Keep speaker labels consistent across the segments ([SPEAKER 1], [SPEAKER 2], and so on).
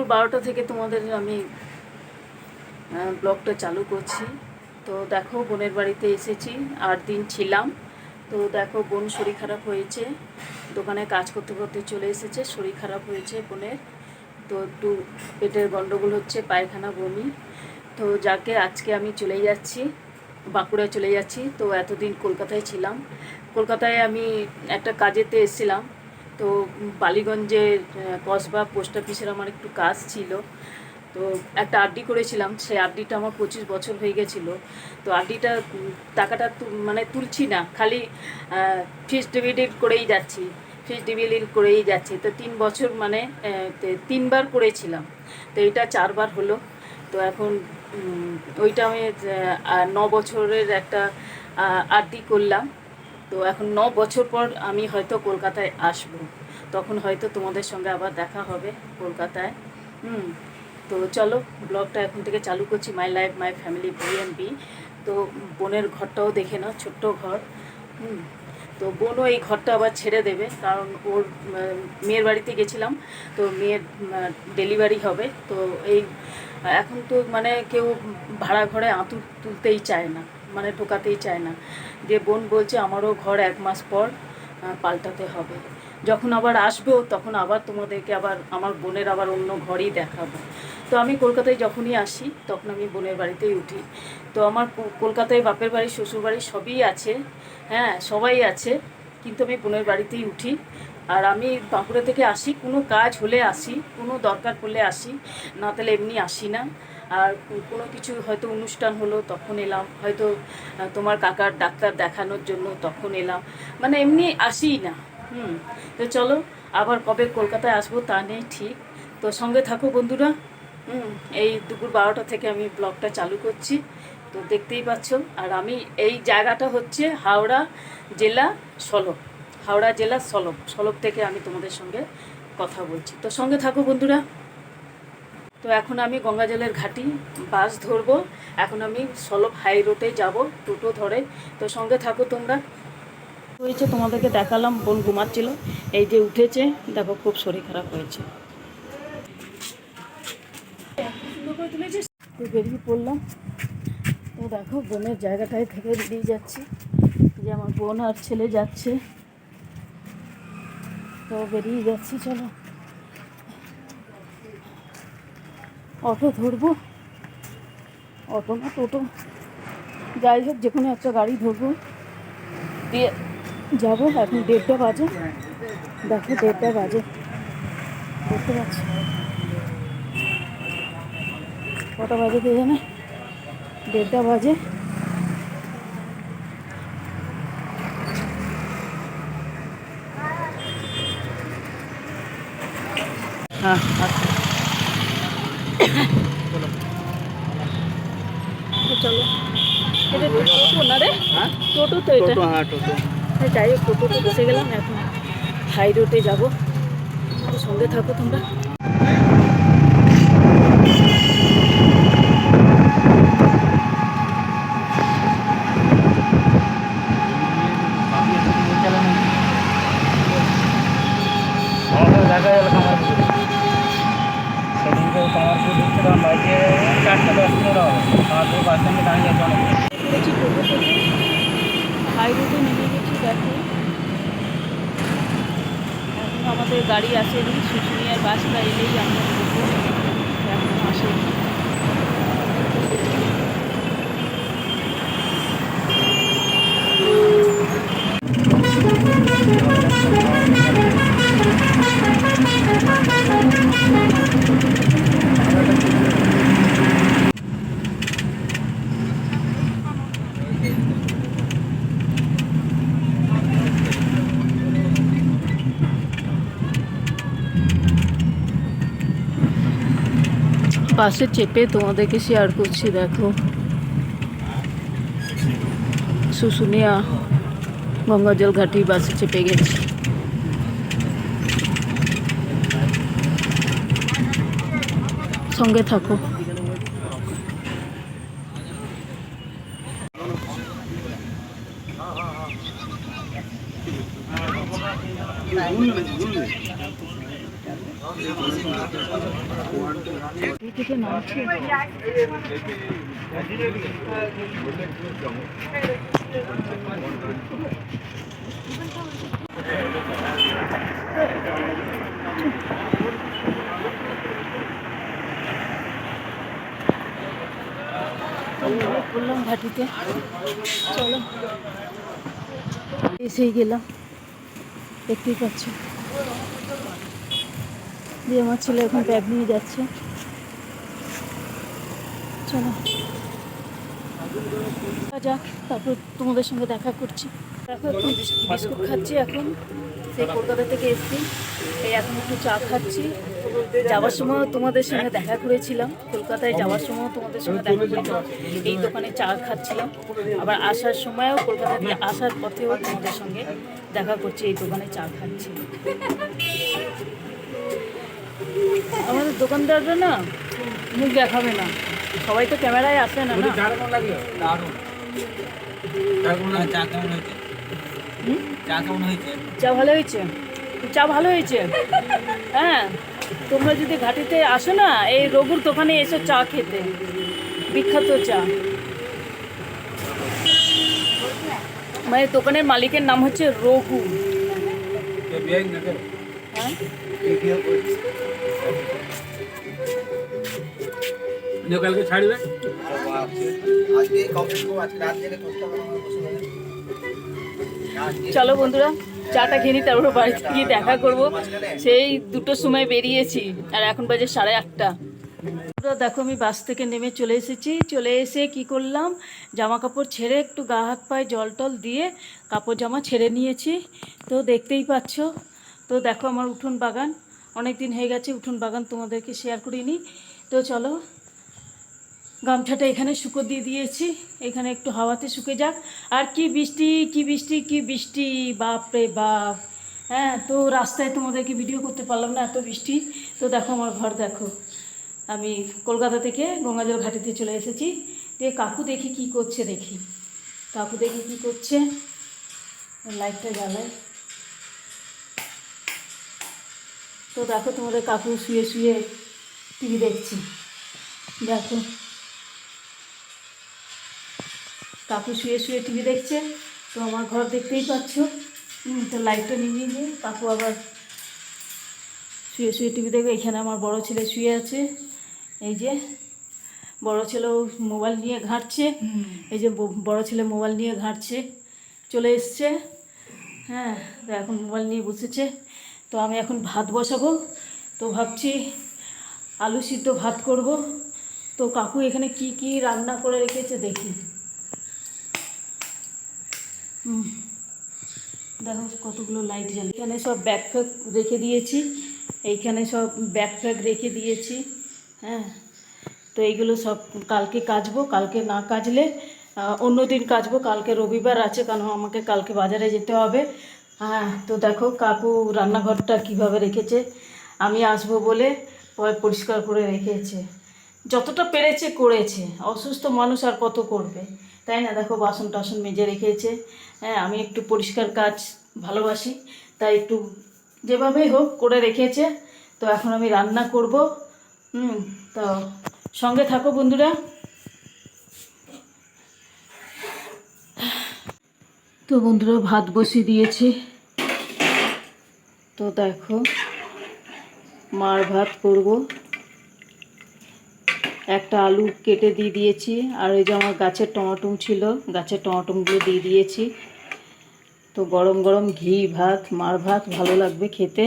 [SPEAKER 1] দুপুর বারোটা থেকে তোমাদের আমি ব্লগটা চালু করছি। তো দেখো, বোনের বাড়িতে এসেছি আট দিন ছিলাম। তো দেখো, বোন শরীর খারাপ হয়েছে, দোকানে কাজ করতে করতে চলে এসেছে, শরীর খারাপ হয়েছে বোনের। তো একটু পেটের গন্ডগোল হচ্ছে, পায়খানা, বমি। তো যাকে আজকে আমি চলে যাচ্ছি বাঁকুড়ায় চলে যাচ্ছি, তো এতদিন কলকাতায় ছিলাম। কলকাতায় আমি একটা কাজেতে এসেছিলাম তো বালিগঞ্জে আহ, কসবা পোস্ট অফিসের আমার একটু কাজ ছিল। তো একটা আরডি করেছিলাম সেই আরডিটা আমার পঁচিশ বছর হয়ে গেছিল। তো আরডিটা টাকাটা মানে তুলছি না খালি ফিস ডিভিডেড করেই যাচ্ছি ফিস ডিভিডেড করেই যাচ্ছি। তো তিন বছর মানে তিনবার করেছিলাম। তো এটা চারবার হলো। তো এখন ওইটা আমি ন বছরের একটা আরডি করলাম। তো এখন ন বছর পর আমি হয়তো কলকাতায় আসব। তখন হয়তো তোমাদের সঙ্গে আবার দেখা হবে কলকাতায়। হুম, তো চলো ব্লগটা এখন থেকে চালু করছি my life my family B M B তো বোনের ঘরটাও দেখে নাও, ছোট্ট ঘর। হুম, তো বোনও এই ঘরটা আবার ছেড়ে দেবে, কারণ ওর মেয়ের বাড়িতে গেছিলাম, তো মেয়ের ডেলিভারি হবে। তো এই, এখন তো মানে কেউ ভাড়া ঘরে আঁতুর তুলতেই চায় না। মানে ঢোকাতেই চায় না। দিয়ে বোন বলছে, আমারও ঘর এক মাস পর পাল্টাতে হবে। যখন আবার আসব, তখন আবার তোমাদেরকে আবার আমার বোনের আবার অন্য ঘরেই দেখাবো। তো আমি কলকাতায় যখনই আসি, তখন আমি বোনের বাড়িতেই উঠি। তো আমার কলকাতায় বাপের বাড়ি শ্বশুর বাড়ি সবই আছে। হ্যাঁ সবাই আছে। কিন্তু আমি বোনের বাড়িতেই উঠি। আর আমি বাঁকুড়া থেকে আসি, কোনো কাজ হলে আসি, কোনো দরকার পড়লে আসি। না তাহলে এমনি আসি না। আর কোনো কিছু হয়তো অনুষ্ঠান হলো, তখন এলাম। হয়তো তোমার কাকার ডাক্তার দেখানোর জন্য তখন এলাম। মানে এমনি আসিই না। হুম, তো চলো, আবার কবে কলকাতায় আসব তা নেই ঠিক। তো সঙ্গে থাকো বন্ধুরা। হুম, এই দুপুর বারোটা থেকে আমি ব্লগটা চালু করছি। তো দেখতেই পাচ্ছ, আর আমি এই জায়গাটা হচ্ছে হাওড়া জেলা সলব হাওড়া জেলা সলব সলব থেকে আমি তোমাদের সঙ্গে কথা বলছি। তো সঙ্গে থাকো বন্ধুরা। তো এখন আমি গঙ্গাজলের ঘাটি বাস ধরবো। এখন আমি সলব হাই রোডে যাব, টোটো ধরে। তো সঙ্গে থাকো তোমরা। হয়েছে তোমাদেরকে দেখালাম, বোন ঘুমাচ্ছিল। এই যে উঠেছে, দেখো খুব শরীর খারাপ হয়েছে। তো বেরিয়ে পড়লাম। তো দেখো, বোনের জায়গাটায় থেকে বেরিয়ে যাচ্ছি। যে আমার বোন আর ছেলে যাচ্ছে। তো বেরিয়ে যাচ্ছি, চলো। অটো ধরবো। অটো না, টোটো। যাই হোক যে কোনো একটা গাড়ি ধরবো। দিয়ে যাব। এখন দেড়টা বাজে। দেখো, দেড়টা বাজে। দেখতে পাচ্ছি। কটা বাজে কে জানে দেড়টা বাজে। হ্যাঁ আচ্ছা। চলো। এটা টোটো না রে? টোটো তো এটা।
[SPEAKER 2] হ্যাঁ টোটো।
[SPEAKER 1] হ্যাঁ, যাই হোক টোটোতে বসে গেলাম এখন হাই রোডে যাব। সঙ্গে থাকো তোমরা।
[SPEAKER 2] দাঁড়িয়ে আছে অনেক
[SPEAKER 1] হাই রোডে নেমে গেছি দেখো এখন আমাদের গাড়ি আসেনি শুশুনিয়ার বাসটা এলেই আমরা এখন আসেনি বাসে চেপে তোমাদেরকে শেয়ার করছি দেখো। শুশুনিয়া গঙ্গাজল ঘাটি বাসে চেপে গেছি। সঙ্গে থাকো এই থেকে নামছে। বললাম ঘাটিতে। চলো। এসেই গেলাম। দেখতেই পাচ্ছ। দিয়ে আমার ছেলে এখন ব্যাগ নিয়ে যাচ্ছে। চলো। যাক, তারপর তোমাদের সঙ্গে দেখা করছি। দেখো এখন বিস্কুট খাচ্ছি এখন। সেই কলকাতা থেকে এসেছি। এই এখন একটু চা খাচ্ছি। যাওয়ার সময় তোমাদের সঙ্গে দেখা করেছিলাম। কলকাতায় যাওয়ার সময় তোমাদের সঙ্গে দেখা করেছিলাম। এই দোকানে চা খাচ্ছিলাম। আবার আসার সময়ও কলকাতা থেকে আসার পথেও তোমাদের সঙ্গে দেখা করছি। এই দোকানে চা খাচ্ছি। আমাদের দোকানদাররা না মুখ দেখাবে না। সবাই তো ক্যামেরায় আসে না না?
[SPEAKER 2] চা কেমন লাগল? দারুণ। চা কেমন লাগছে চা কেমন হয়েছে? চা কেমন হয়েছে?
[SPEAKER 1] চা ভালো হয়েছে? চা ভালো হয়েছে? হ্যাঁ। তোমরা যদি ঘাটিতে আসো না এই রঘুর দোকানে এসো চা খেতে। বিখ্যাত চা। মানে দোকানের মালিকের নাম হচ্ছে রঘু।
[SPEAKER 2] বিয়ে
[SPEAKER 3] বসে বসে।
[SPEAKER 1] চলো বন্ধুরা, চাটা খেয়ে নিই, তারপর বাড়িতে গিয়ে দেখা করব। সেই দুটোর সময় বেরিয়েছি, আর এখন বাজে সাড়ে আটটা। দেখো আমি বাস থেকে নেমে চলে এসেছি। চলে এসে কি করলাম জামা কাপড় ছেড়ে একটু গা হাত পায়ে জল টল দিয়ে কাপড় জামা ছেড়ে নিয়েছি। তো দেখতেই পাচ্ছ, তো দেখো আমার উঠোন বাগান। অনেক দিন হয়ে গেছে, উঠোন বাগান তোমাদেরকে শেয়ার করিনি। তো চলো গামছাটা এখানে শুকো দিয়ে দিয়েছি। এখানে একটু হাওয়াতে শুকে যাক। আর কি বৃষ্টি কি বৃষ্টি কি বৃষ্টি বাপ রে বাপ। হ্যাঁ তো রাস্তায় তোমাদেরকে ভিডিও করতে পারলাম না এত বৃষ্টি। তো দেখো আমার ঘর, দেখো। আমি কলকাতা থেকে গঙ্গাজল ঘাটিতে চলে এসেছি। দিয়ে কাকু দেখি কি করছে, দেখি। কাকু দেখি কি করছে। লাইটটা জ্বালায়। তো দেখো তোমাদের কাকু শুয়ে শুয়ে টিভি দেখছি। দেখো। কাকু শুয়ে শুয়ে টিভি দেখছে। তো আমার ঘর দেখতেই পাচ্ছ। তো লাইটটা নিভিয়ে দিয়ে কাকু আবার শুয়ে শুয়ে টিভি দেখবে। এখানে আমার বড় ছেলে শুয়ে আছে। এই যে বড় ছেলেও মোবাইল নিয়ে ঘাঁটছে। এই যে বড় ছেলে মোবাইল নিয়ে ঘাঁটছে। চলে এসছে। হ্যাঁ তো এখন মোবাইল নিয়ে বসেছে। তো আমি এখন ভাত বসাবো। তো ভাবছি আলু সিদ্ধ ভাত করব। তো কাকু এখানে কি কি রান্না করে রেখেছে দেখি। দেখো কতগুলো লাইট জ্বালিয়ে এখানে সব ব্যাগ ফ্যাগ রেখে দিয়েছি। এইখানে সব ব্যাগ ফ্যাগ রেখে দিয়েছি। হ্যাঁ তো এইগুলো সব কালকে কাচবো, কালকে না কাচলে অন্য দিন কাচবো, কালকে রবিবার আছে, কারণ আমাকে কালকে বাজারে যেতে হবে। হ্যাঁ তো দেখো কাকু রান্নাঘরটা কীভাবে রেখেছে, আমি আসব বলে পরে পরিষ্কার করে রেখেছে। যতটা পেরেছে করেছে, অসুস্থ মানুষ আর কত করবে? তাই না? দেখো, বাসন টাসন মেজে রেখেছে। হ্যাঁ আমি একটু পরিষ্কার কাজ ভালোবাসি, তাই একটু যেভাবেই হোক করে রেখেছে। তো এখন আমি রান্না করব। হুম, তো সঙ্গে থাকো বন্ধুরা। তো বন্ধুরা, ভাত বসিয়ে দিয়েছি। তো দেখো, মার ভাত করব। একটা আলু কেটে দিয়ে দিয়েছি আর ওই যে আমার গাছের টমাটম ছিল গাছের টমাটমগুলো দিয়ে দিয়েছি। তো গরম গরম ঘি ভাত মার ভাত ভালো লাগবে খেতে।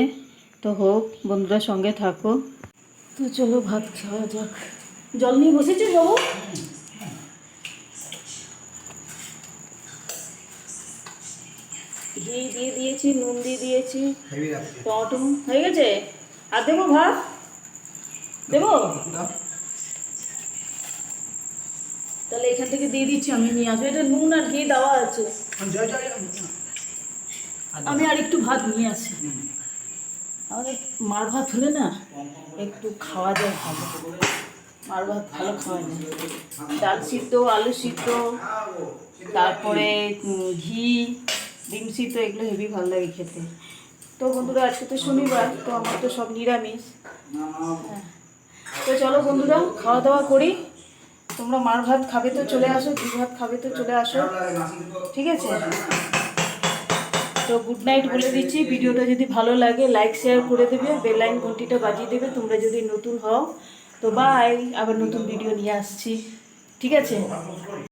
[SPEAKER 1] তো হোক বন্ধুরা সঙ্গে থাকো। তো চলো ভাত খাওয়া যাক। জল নিয়ে বসেছিস বাবু? ঘি দিয়ে দিয়েছি নুন দিয়ে দিয়েছি
[SPEAKER 3] হেভি লাগছে
[SPEAKER 1] টমাটো হয়ে গেছে? আর দেবো ভাত? দেবো? তাহলে এখান থেকে দিয়ে দিচ্ছি আমি নিয়ে আসব। এটা নুন আর ঘি দেওয়া আছে। আমি আর একটু ভাত নিয়ে আসি। আমাদের মার ভাত হলে না একটু খাওয়া যায় ভালো। মার ভাত ভালো খাওয়া যায়। ডাল সিদ্ধ আলু সিদ্ধ তারপরে ঘি ডিম সিদ্ধ এগুলো হেভি ভালো লাগে খেতে। তো বন্ধুরা আজকে তো শনিবার তো আমার তো সব নিরামিষ। হ্যাঁ। তো চলো বন্ধুরা খাওয়া দাওয়া করি। তোমরা মার ভাত খাবে তো চলে আসো দু ভাত খাবে তো চলে আসো। ঠিক আছে? তো গুড নাইট বলে দিচ্ছি। ভিডিওটা যদি ভালো লাগে লাইক শেয়ার করে দেবে। বেলাইন ঘন্টিটা বাজিয়ে দেবে। তোমরা যদি নতুন হও, তো বাই আবার নতুন ভিডিও নিয়ে আসছি। ঠিক আছে?